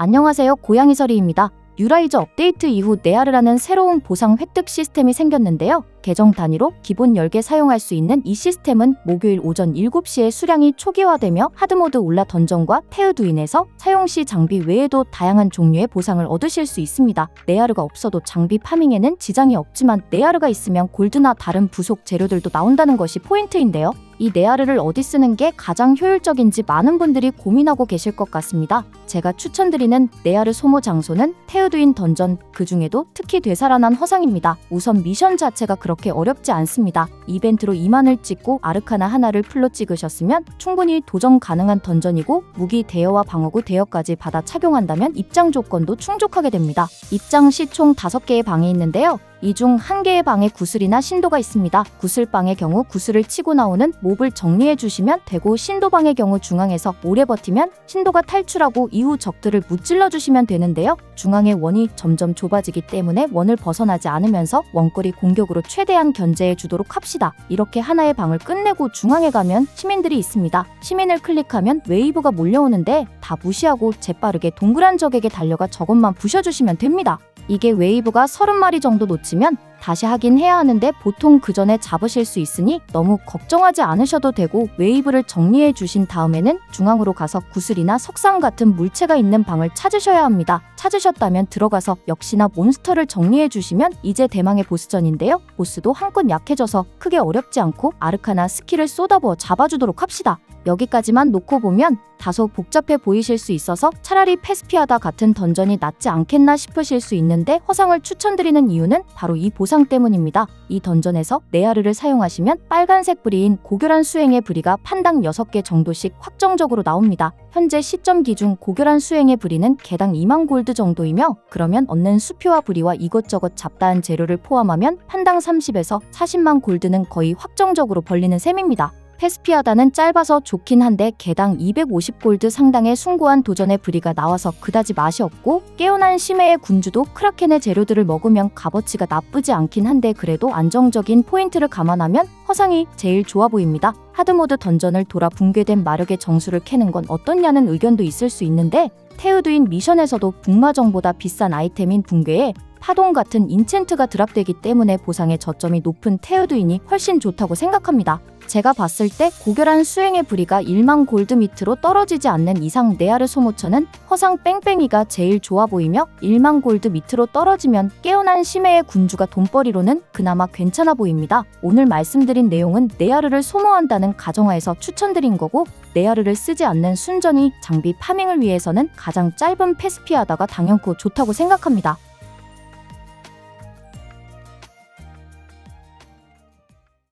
안녕하세요. 고양이서리입니다. 뉴라이저 업데이트 이후 네아르라는 새로운 보상 획득 시스템이 생겼는데요. 계정 단위로 기본 10개 사용할 수 있는 이 시스템은 목요일 오전 7시에 수량이 초기화되며 하드모드 올라 던전과 테우두인에서 사용 시 장비 외에도 다양한 종류의 보상을 얻으실 수 있습니다. 네아르가 없어도 장비 파밍에는 지장이 없지만 네아르가 있으면 골드나 다른 부속 재료들도 나온다는 것이 포인트인데요. 이 네아르를 어디 쓰는 게 가장 효율적인지 많은 분들이 고민하고 계실 것 같습니다. 제가 추천드리는 네아르 소모 장소는 테우두인 던전, 그 중에도 특히 되살아난 허상입니다. 우선 미션 자체가 그렇게 어렵지 않습니다. 이벤트로 2만을 찍고 아르카나 하나를 풀로 찍으셨으면 충분히 도전 가능한 던전이고 무기 대여와 방어구 대여까지 받아 착용한다면 입장 조건도 충족하게 됩니다. 입장 시 총 5개의 방이 있는데요. 이 중 한 개의 방에 구슬이나 신도가 있습니다. 구슬방의 경우 구슬을 치고 나오는 몹을 정리해 주시면 되고 신도방의 경우 중앙에서 오래 버티면 신도가 탈출하고 이후 적들을 무찔러 주시면 되는데요. 중앙의 원이 점점 좁아지기 때문에 원을 벗어나지 않으면서 원거리 공격으로 최대한 견제해 주도록 합시다. 이렇게 하나의 방을 끝내고 중앙에 가면 시민들이 있습니다. 시민을 클릭하면 웨이브가 몰려오는데 다 무시하고 재빠르게 동그란 적에게 달려가 저것만 부셔주시면 됩니다. 이게 웨이브가 30마리 정도 놓치면 다시 하긴 해야 하는데 보통 그 전에 잡으실 수 있으니 너무 걱정하지 않으셔도 되고 웨이브를 정리해 주신 다음에는 중앙으로 가서 구슬이나 석상 같은 물체가 있는 방을 찾으셔야 합니다. 찾으셨다면 들어가서 역시나 몬스터를 정리해 주시면 이제 대망의 보스전인데요. 보스도 한껏 약해져서 크게 어렵지 않고 아르카나 스킬을 쏟아부어 잡아주도록 합시다. 여기까지만 놓고 보면 다소 복잡해 보이실 수 있어서 차라리 페스피아다 같은 던전이 낫지 않겠나 싶으실 수 있는데 허상을 추천드리는 이유는 바로 이 보상 때문입니다. 이 던전에서 네아르를 사용하시면 빨간색 부리인 고결한 수행의 부리가 판당 6개 정도씩 확정적으로 나옵니다. 현재 시점 기준 고결한 수행의 부리는 개당 2만 골드 정도이며 그러면 얻는 수표와 부리와 이것저것 잡다한 재료를 포함하면 판당 30에서 40만 골드는 거의 확정적으로 벌리는 셈입니다. 페스피아다는 짧아서 좋긴 한데 개당 250골드 상당의 숭고한 도전의 부리가 나와서 그다지 맛이 없고 깨어난 심해의 군주도 크라켄의 재료들을 먹으면 값어치가 나쁘지 않긴 한데 그래도 안정적인 포인트를 감안하면 허상이 제일 좋아 보입니다. 하드모드 던전을 돌아 붕괴된 마력의 정수를 캐는 건 어떻냐는 의견도 있을 수 있는데 테우드인 미션에서도 북마정보다 비싼 아이템인 붕괴에 파동 같은 인챈트가 드랍되기 때문에 보상의 저점이 높은 테우드인이 훨씬 좋다고 생각합니다. 제가 봤을 때 고결한 수행의 부리가 1만 골드 밑으로 떨어지지 않는 이상 네아르 소모처는 허상 뺑뺑이가 제일 좋아 보이며 1만 골드 밑으로 떨어지면 깨어난 심해의 군주가 돈벌이로는 그나마 괜찮아 보입니다. 오늘 말씀드린 내용은 네아르를 소모한다는 가정하에서 추천드린 거고 네아르를 쓰지 않는 순전히 장비 파밍을 위해서는 가장 짧은 페스피아다가 당연코 좋다고 생각합니다.